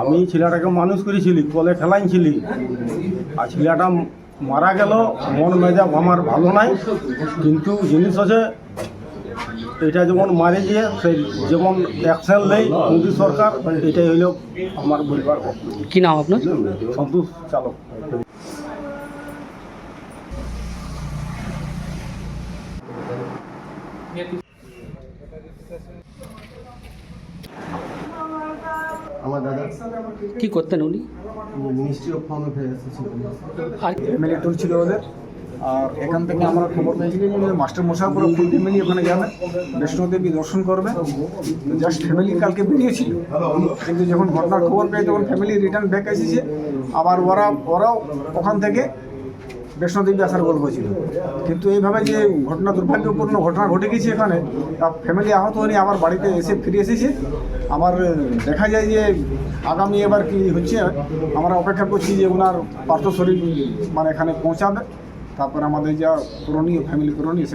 আমি ছেলেটাকে মানুষ করেছিলি কলে খেলাইছিলি আর ছেলেটা মারা গেল মন মেজাব আমার ভালো নাই। কিন্তু জিনিস আছে এটা যেমন মারে গিয়ে সেই যেমন অ্যাকশন নেই মোদী সরকার এটাই হইল আমার বলবার কি নাম আপনার? সন্তোষ চালক। আমার দাদা। কি করতেন উনি? মিনিস্ট্রি অফ হোম অ্যাফেয়ার্স আর ফ্যামিলি ট্যুর ছিল ওদের। আর এখান থেকে আমরা খবর পেয়েছিলাম যে মাস্টার মশাই পুরো ফুল ফ্যামিলি ওখানে যাবে বৈষ্ণোদেবী দর্শন করবে। জাস্ট ফ্যামিলি কালকে বেরিয়েছিল। কিন্তু যখন ঘটনার খবর পেয়ে তখন ফ্যামিলি রিটার্ন ব্যাক এসেছে। আবার ওরা ওরাও ওখান থেকে বৈষ্ণোদেবী আসার গল্প ছিল। কিন্তু এইভাবে যে ঘটনা, দুর্ভাগ্যপূর্ণ ঘটনা ঘটে গেছে এখানে ফ্যামিলি আহত হয়নি আমার বাড়িতে এসে ফিরে এসেছে। আমার দেখা যায় যে আগামী এবার কি হচ্ছে, আমরা অপেক্ষা করছি যে ওনার পার্থ শরীর মানে এখানে পৌঁছাবে। তারপর আমাদের যা করণীয় ফ্যামিলি করণীয়